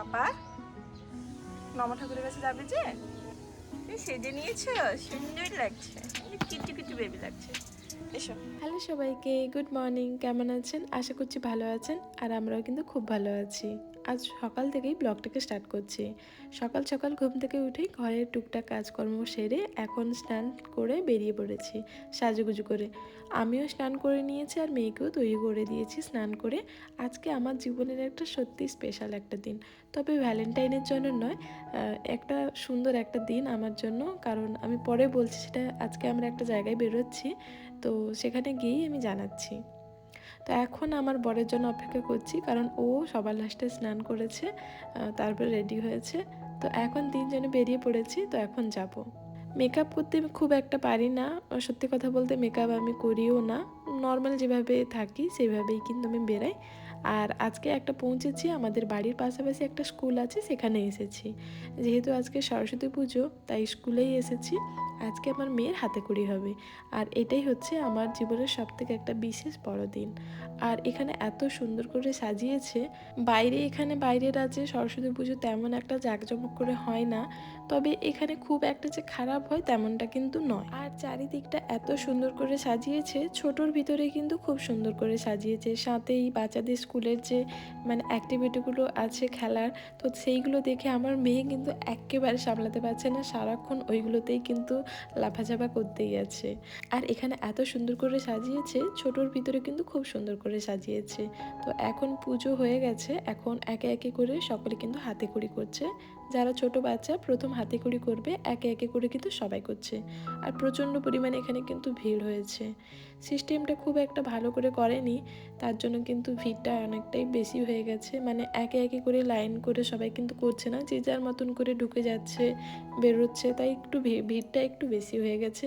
পাপা? নমা ঠাকুরের কাছে যাবে যে? সেজে নিয়েছো, সুন্দর লাগছে। কিটু কিটু বেবি লাগছে। হ্যালো সবাইকে গুড মর্নিং কেমন আছেন? আশা করছি ভালো আছেন, আর আমরাও কিন্তু খুব ভালো আছি। আজ সকাল থেকেই ব্লগটাকে স্টার্ট করছি। সকাল সকাল ঘুম থেকে উঠেই ঘরের টুকটাক কাজকর্ম সেরে এখন স্নান করে বেরিয়ে পড়েছি সাজুগুজু করে। আমিও স্নান করে নিয়েছি আর মেয়েকেও তৈরি করে দিয়েছি স্নান করে। আজকে আমার জীবনের একটা সত্যি স্পেশাল একটা দিন। তবে ভ্যালেন্টাইনের জন্য নয় একটা সুন্দর একটা দিন আমার জন্য। কারণ আমি পরে বলছি সেটা আজকে আমরা একটা জায়গায় বেরোচ্ছি। তো সেখানে গিয়েই আমি জানাচ্ছি। তো এখন আমার বরের জন্য অপেক্ষা করছি, কারণ ও সবার লাস্টে স্নান করেছে তারপরে রেডি হয়েছে। তো এখন তিনজনে বেরিয়ে পড়েছি, তো এখন যাব। মেকআপ করতে খুব একটা পারি না সত্যি কথা বলতে মেকআপ আমি করিও না। নর্মাল যেভাবে থাকি, সেভাবেই কিন্তু আমি বেরাই। আর আজকে একটা পৌঁছেছি, আমাদের বাড়ির পাশাপাশি একটা স্কুল আছে, সেখানে এসেছি। যেহেতু আজকে সরস্বতী পুজো, তাই স্কুলেই এসেছি। আজকে আমার মেয়ের হাতে কড়ি হবে। আর এটাই হচ্ছে আমার জীবনের সব থেকে একটা বিশেষ বড় দিন আর এখানে এত সুন্দর করে সাজিয়েছে। বাইরে এখানে বাইরের রাজ্যে সরস্বতী পুজো তেমন একটা জাঁকজমক করে হয় না। তবে এখানে খুব একটা যে খারাপ হয় তেমনটা কিন্তু নয়। আর চারিদিকটা এত সুন্দর করে সাজিয়েছে, ছোটোর ভিতরে কিন্তু খুব সুন্দর করে সাজিয়েছে। সাথেই বাচ্চাদের স্কুলের যে মানে অ্যাক্টিভিটিগুলো আছে খেলার, তো সেইগুলো দেখে আমার মেয়ে কিন্তু একেবারে সামলাতে পারছে না। সারাক্ষণ ওইগুলোতেই কিন্তু লাফাঝাপা করতেই আছে। আর এখানে এত সুন্দর করে সাজিয়েছে, ছোটোর ভিতরে কিন্তু খুব সুন্দর করে সাজিয়েছে। তো এখন পুজো হয়ে গেছে, এখন একে একে করে সকলে কিন্তু হাতে করি করছে। যারা ছোট বাচ্চা প্রথম হাতে কুড়ি করবে, একে একে করে কিন্তু সবাই করছে। আর প্রচণ্ড পরিমাণে এখানে কিন্তু ভিড় হয়েছে। সিস্টেমটা খুব একটা ভালো করে করেনি, তার জন্য কিন্তু ভিড়টা অনেকটাই বেশি হয়ে গেছে। মানে একে একে করে লাইন করে সবাই কিন্তু করছে না, যে যার মতন করে ঢুকে যাচ্ছে, বেরোচ্ছে, তাই একটু ভিড়টা একটু বেশি হয়ে গেছে।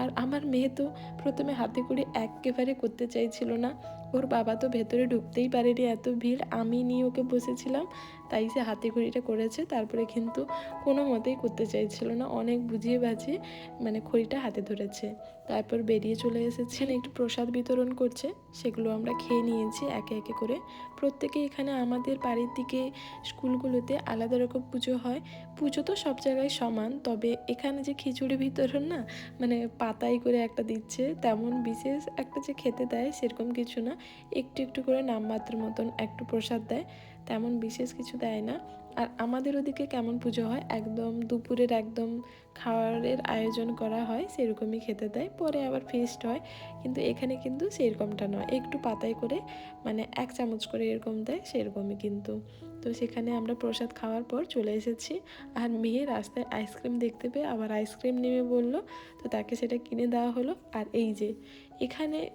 আর আমার মেয়ে তো প্রথমে হাতে করে একেবারে করতে চাইছিল না। ওর বাবা তো ভেতরে ঢুকতেই পারেনি এত ভিড়। আমি নিয়ে ওকে বসেছিলাম। তাই সে হাতে খড়িটা করেছে, তারপরে কিন্তু কোনো মতেই করতে চাইছিল না। অনেক বুঝিয়ে বাজিয়ে মানে খড়িটা হাতে ধরেছে। তারপর বেরিয়ে চলে এসেছেন, একটু প্রসাদ বিতরণ করছে। সেগুলো আমরা খেয়ে নিয়েছি একে একে করে। প্রত্যেকে এখানে আমাদের বাড়ির দিকে স্কুলগুলোতে আলাদা রকম পুজো হয়। পুজো তো সব জায়গায় সমান, তবে এখানে যে খিচুড়ি বিতরণ না মানে পাতাই করে একটা দিচ্ছে, তেমন বিশেষ একটা যে খেতে দেয় সেরকম কিছু না। একটু একটু করে নামমাত্র মতন একটু প্রসাদ দেয়। তেমন বিশেষ কিছু দেয় না। আর আমাদের ওদিকে কেমন পুজো হয়? একদম দুপুরের একদম খাওয়ারের আয়োজন করা হয়, সেরকমই খেতে দেয়। পরে আবার ফিস্ট হয়, কিন্তু এখানে কিন্তু সেরকমটা নয়। একটু পাতায় করে মানে এক চামচ করে এরকম দেয়, সেরকমই কিন্তু। তো সেখানে আমরা প্রসাদ খাওয়ার পর চলে এসেছি। আর মেয়ে রাস্তায় আইসক্রিম দেখতে পেয়ে আবার আইসক্রিম নেবে বলল, তো তাকে সেটা কিনে দেওয়া হলো। আর এই যে, এখানে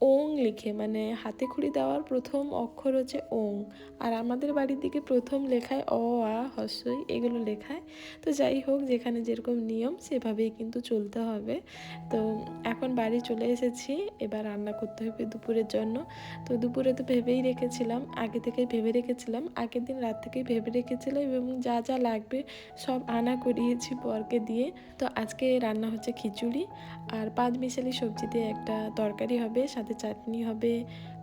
ওং লিখে মানে হাতে খুঁড়ি দেওয়ার প্রথম অক্ষর হচ্ছে ওং। আর আমাদের বাড়ির দিকে প্রথম লেখায় অ, আ, হস্যই এগুলো লেখায়। তো যাই হোক, যেখানে যেরকম নিয়ম, সেভাবেই কিন্তু চলতে হবে। তো এখন বাড়ি চলে এসেছি, এবার রান্না করতে হবে দুপুরের জন্য। তো দুপুরে তো ভেবেই রেখেছিলাম, আগে থেকে ভেবে রেখেছিলাম, আগের দিন রাত থেকেই ভেবে রেখেছিলাম এবং যা যা লাগবে সব আনা করিয়েছি বরকে দিয়ে। তো আজকে রান্না হচ্ছে খিচুড়ি, আর পাঁচ মিশালি সবজি দিয়ে একটা তরকারি হবে, সাথে চাটনি হবে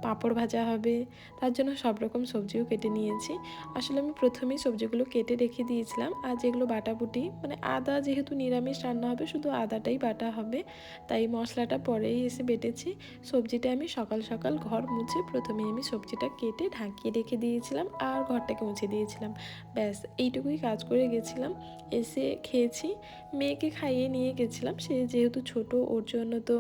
পাঁপড় ভাজা হবে, তার জন্য সব রকম সবজিও কেটে নিয়েছি। আসলে আমি প্রথমেই সবজিগুলো কেটে রেখে দিয়েছিলাম, আর যেগুলো বাটাবুটি মানে আদা যেহেতু নিরামিষ রান্না হবে, শুধু আদাটাই বাটা হবে, তাই মশলাটা পরেই এসে বেটেছি। সবজিটা আমি সকাল সকাল ঘর মুছে প্রথমেই আমি সবজিটা কেটে ঢাকিয়ে রেখে দিয়েছিলাম, আর ঘরটাকে মুছে দিয়েছিলাম। ব্যাস, এইটুকুই কাজ করে গেছিলাম, এসে খেয়েছি। মেয়েকে খাইয়ে নিয়ে গেছিলাম, সে যেহেতু ছোট, ওর জন্য তো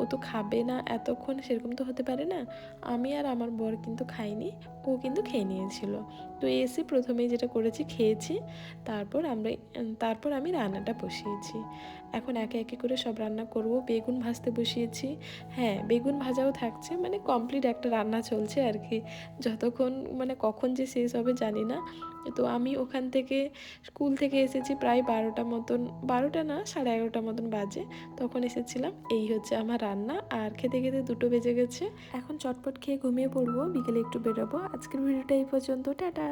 ও তো খাবে না, এতক্ষণ সেরকম তো হতে পারে না। আমি আর আমার বর কিন্তু খাইনি ও কিন্তু খেয়ে নিয়েছিল। তো এসে প্রথমেই যেটা করেছি, খেয়েছি। তারপর আমরা, তারপর আমি রান্নাটা বসিয়েছি। এখন একে একে করে সব রান্না করব। বেগুন ভাজতে বসিয়েছি। হ্যাঁ বেগুন ভাজাও থাকছে। মানে কমপ্লিট একটা রান্না চলছে আর কি। যতক্ষণ মানে কখন যে শেষ হবে জানি না। তো আমি ওখান থেকে স্কুল থেকে এসেছি প্রায় বারোটা মতন, বারোটা না, সাড়ে এগারোটা মতন বাজে। তখন এসেছিলাম, এই হচ্ছে আমার রান্না। আর খেতে খেতে দুটো বেজে গেছে। এখন চটপট খেয়ে ঘুমিয়ে পড়ব, বিকেলে একটু বেরোবো। আজকের ভিডিওটা এই পর্যন্ত। টাটা!